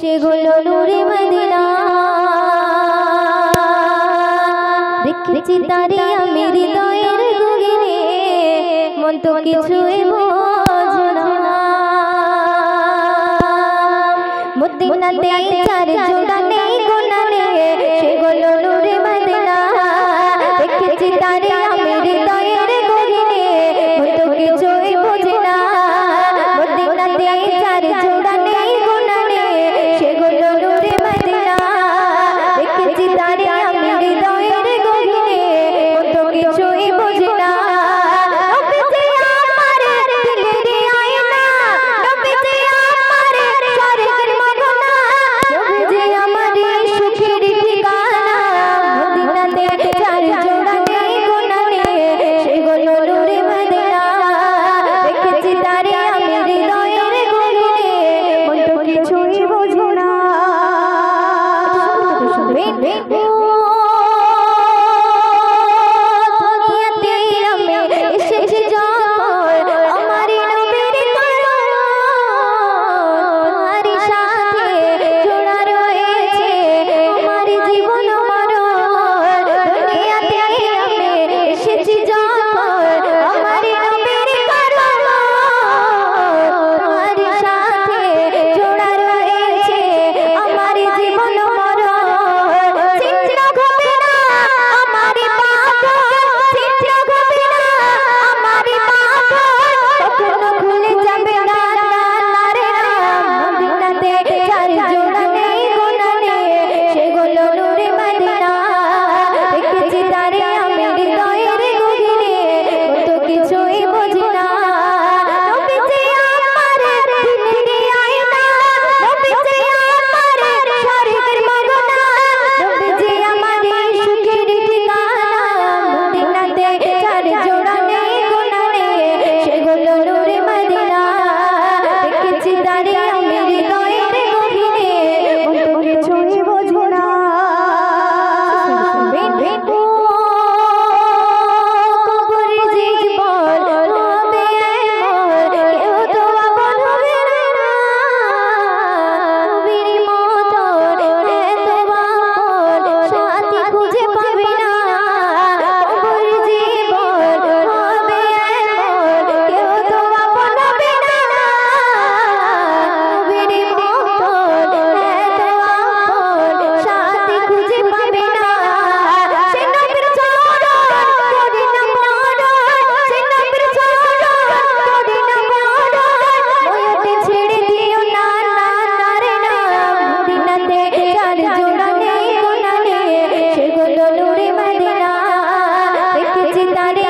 সেগুলো নূরে মদিনা। দেখেছি তারে আমি হৃদয়ের গগিনে মন তো কিছুই মদিনাতে চার জোড়া নেই গোনা রে সেগুলো নূরে মদিনা। দেখেছি তারে তারে